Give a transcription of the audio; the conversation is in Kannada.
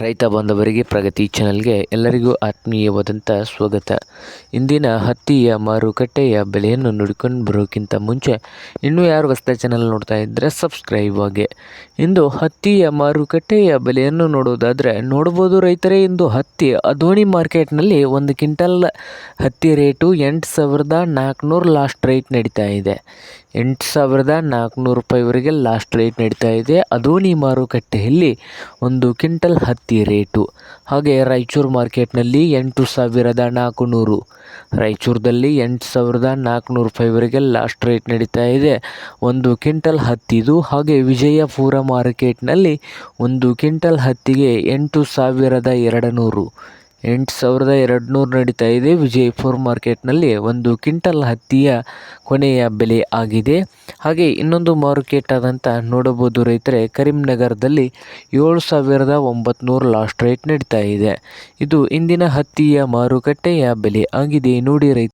ರೈತ ಬಾಂಧವರಿಗೆ ಪ್ರಗತಿ ಚಾನಲ್ಗೆ ಎಲ್ಲರಿಗೂ ಆತ್ಮೀಯವಾದಂಥ ಸ್ವಾಗತ. ಇಂದಿನ ಹತ್ತಿಯ ಮಾರುಕಟ್ಟೆಯ ಬೆಲೆಯನ್ನು ನೋಡಿಕೊಂಡು ಬರೋಕ್ಕಿಂತ ಮುಂಚೆ ಇನ್ನೂ ಯಾರು ಹೊಸ್ತ ಚಾನಲ್ ನೋಡ್ತಾ ಇದ್ದರೆ ಸಬ್ಸ್ಕ್ರೈಬ್ ಆಗಿ. ಇಂದು ಹತ್ತಿಯ ಮಾರುಕಟ್ಟೆಯ ಬೆಲೆಯನ್ನು ನೋಡೋದಾದರೆ ನೋಡ್ಬೋದು ರೈತರೇ, ಇಂದು ಹತ್ತಿ ಅದೋಣಿ ಮಾರ್ಕೆಟ್ನಲ್ಲಿ ಒಂದು ಕ್ವಿಂಟಲ್ ಹತ್ತಿ ರೇಟು ಎಂಟು ಸಾವಿರದ ನಾಲ್ಕುನೂರು ಲಾಸ್ಟ್ ರೇಟ್ ನಡೀತಾ ಇದೆ. ಎಂಟು ಸಾವಿರದ ನಾಲ್ಕುನೂರು ರೂಪಾಯಿವರೆಗೆ ಲಾಸ್ಟ್ ರೇಟ್ ನಡೀತಾ ಇದೆ. ಅದೋನಿ ಮಾರುಕಟ್ಟೆಯಲ್ಲಿ ಒಂದು ಕ್ವಿಂಟಲ್ ಹತ್ತಿ ರೇಟು. ಹಾಗೆ ರಾಯಚೂರು ಮಾರ್ಕೆಟ್ನಲ್ಲಿ ಎಂಟು ಸಾವಿರದ ನಾಲ್ಕುನೂರು. ರಾಯಚೂರದಲ್ಲಿ ಎಂಟು ಸಾವಿರದ ನಾಲ್ಕುನೂರು ರೂಪಾಯಿವರೆಗೆ ಲಾಸ್ಟ್ ರೇಟ್ ನಡೀತಾ ಇದೆ. ಒಂದು ಕ್ವಿಂಟಲ್ ಹತ್ತಿದು, ಹಾಗೆ ವಿಜಯಪುರ ಮಾರ್ಕೆಟ್ನಲ್ಲಿ ಒಂದು ಕ್ವಿಂಟಲ್ ಹತ್ತಿಗೆ ಎಂಟು ಸಾವಿರದ ಎರಡು ನೂರು ಎಂಟು ಸಾವಿರದ ಎರಡು ನೂರು ನಡೀತಾ ಇದೆ. ವಿಜಯಪುರ ಮಾರ್ಕೆಟ್ನಲ್ಲಿ ಒಂದು ಕ್ವಿಂಟಲ್ ಹತ್ತಿಯ ಕೊನೆಯ ಬೆಲೆ ಆಗಿದೆ. ಹಾಗೆ ಇನ್ನೊಂದು ಮಾರ್ಕೆಟ್ ಆದಂಥ ನೋಡಬಹುದು ರೈತರೆ, ಕರೀಂನಗರದಲ್ಲಿ ಏಳು ಸಾವಿರದ ಒಂಬತ್ನೂರು ಲಾಸ್ಟ್ ರೇಟ್ ನಡೀತಾ ಇದೆ. ಇದು ಇಂದಿನ ಹತ್ತಿಯ ಮಾರುಕಟ್ಟೆಯ ಬೆಲೆ ಆಗಿದೆ. ನೋಡಿ ರೈತ